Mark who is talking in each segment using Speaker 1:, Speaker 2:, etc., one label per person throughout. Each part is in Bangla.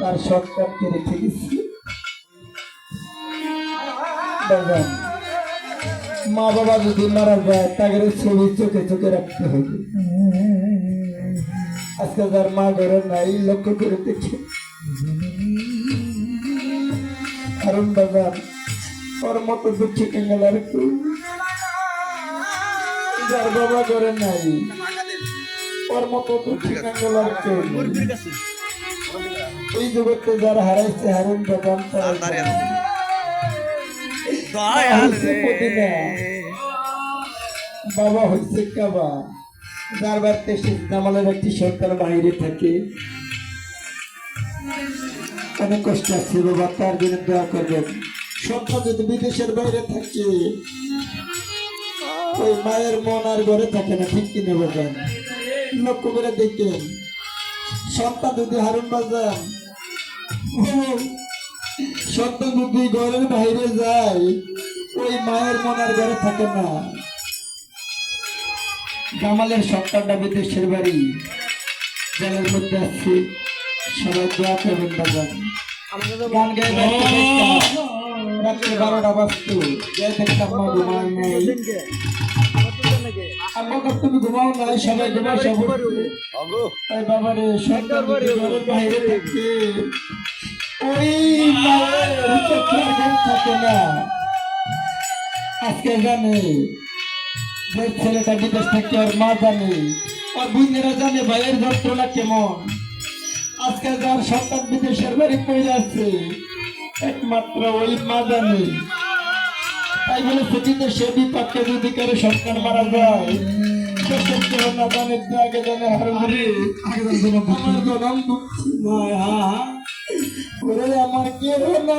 Speaker 1: তার সন্তানকে মা বাবা যদি মারা যায়, তাদের ছবি চোখে চোখে রাখতে হবে। আজকে যার মা ঘরে নাই, লক্ষ্য করে দেখি। কারণ বাজার, ওর মতো দুঃখী কেঙ্গাল আর কেউ যার বাবা ঘরে নাই ওর মতো। এই জগতে যারা হারাইছে হারুন বাগান বাবা হয়েছে কাবা। যার বাড়িতে শেখ নামালের একটি সন্তান বাইরে থাকে। অনেক কষ্ট আছে বাবা তার জন্য দোয়া করবেন। সন্তান যদি বিদেশের বাইরে থাকে ওই মায়ের মন আর ঘরে থাকে না ঠিক কিনে বাজান লক্ষ্য করে দেখেন। সন্তান যদি হারুন বাজান সন্তান যদি ঘরের বাইরে যায় ওই মায়ের মন আর ঘরে থাকে না। জামালের সন্তানটা বিদেশের বাড়ি। জেলের মধ্যে আছে সবাই দোয়া করবেন বাজান। গান গায়ে বারোটা বাজতো। গায়ে থাকতাম মা ঘুমায় নাই। আমার কাছে তুমি ঘুমাও নাই সবাই ঘুমাও সব। তাই বাবারে সন্তান ঘরের বাইরে থাকে। ওই মায়ের চোখের ঘুম থাকে না। আজকে জানে যে ছেলেটা বিদেশ থেকে ওর মা জানে ওর বোনেরা জানে ভাইয়ের যন্ত্রণা কেমন। আজকে যার সন্তান বিদেশের বাড়ি পড়ে আছে একমাত্র ওই মাদানি। তাই বলে সেটিতে সে পাকে যদি কারও সরকার মারা যায়। আমার কেউ না।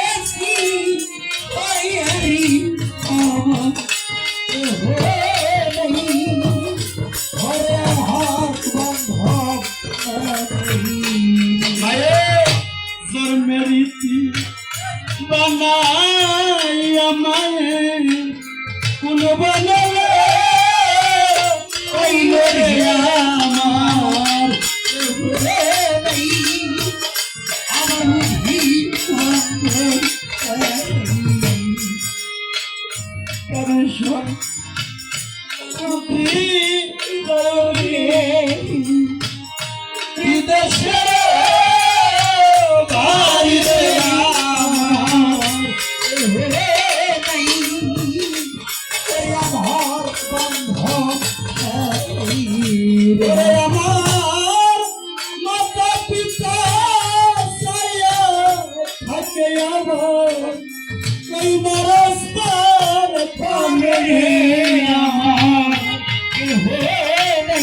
Speaker 1: বানাইয়া মায়ের কোন বানালে আমার। কারেশ্বর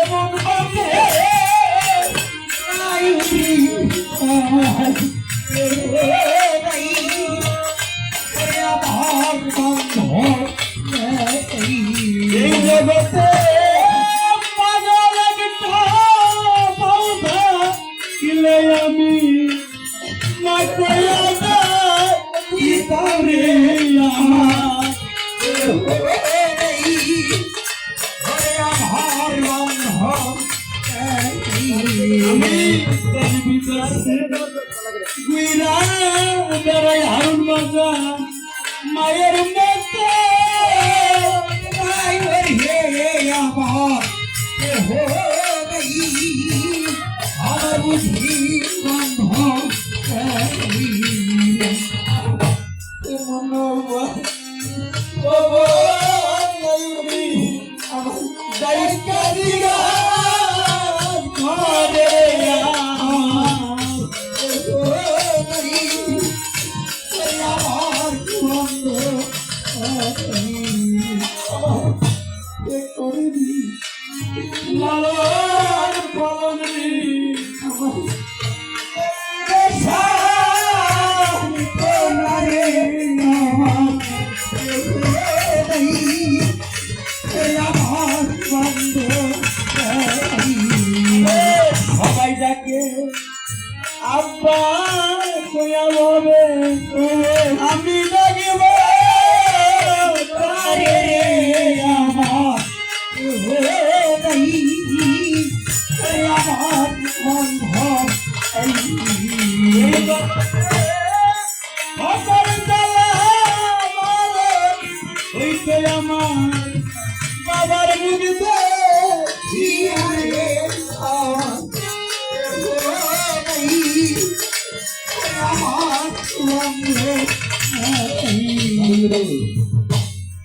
Speaker 1: এমন হারুন মাজা মায়ের মতো আমার বুঝি সবাই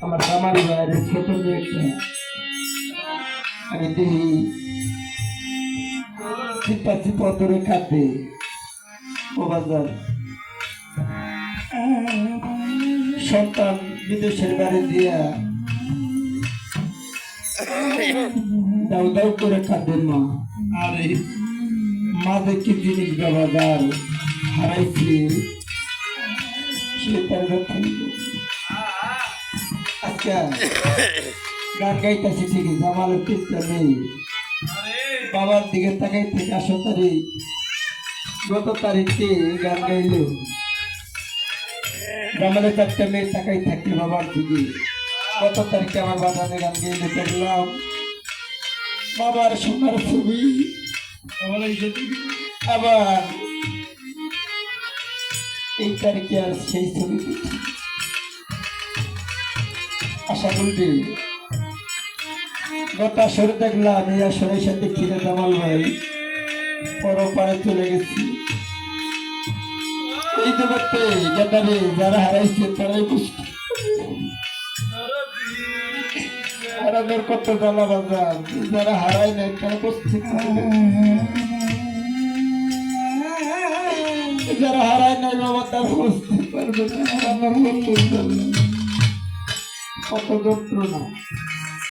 Speaker 1: আমার আমার বাইরে ছোট আমি দেখি চিপা চিপা ধরে খাতে সন্তান বিদেশের বাড়ি দিয়া দাউ দাউ করে খাদ্যের মা। আরে মা দেখি জিনিস ব্যবহার হারাইছি। সে তার আচ্ছা গান গাইতেছি ঠিকই, জামালের চিন্তা নেই বাবার দিকে তাকাই থেকে আসো গত তারিখে গান গাইল। জামালের চারটা মেয়ে তাকাই থাকলে বাবার দিকে। কত তারিখে আমার বাগানে গান গাইলে দেখলাম। বাবার সোনার ছবি। আবার এই তারিখে আর সেই ছবি আশা করবি গত আসরে দেখলাম, এই আসরের সাথে খিলে জামাল ভাই। পরপারে চলে গেছি। জগতে যাদের যারা হারাইছে তারাই বুঝতে হারানোর কত জ্বালা বাজার যারা হারাই নাই তারা বুঝতে যারা হারায় নাই বাবা, তারা বুঝতে পারবে না। কত যন্ত্রণা।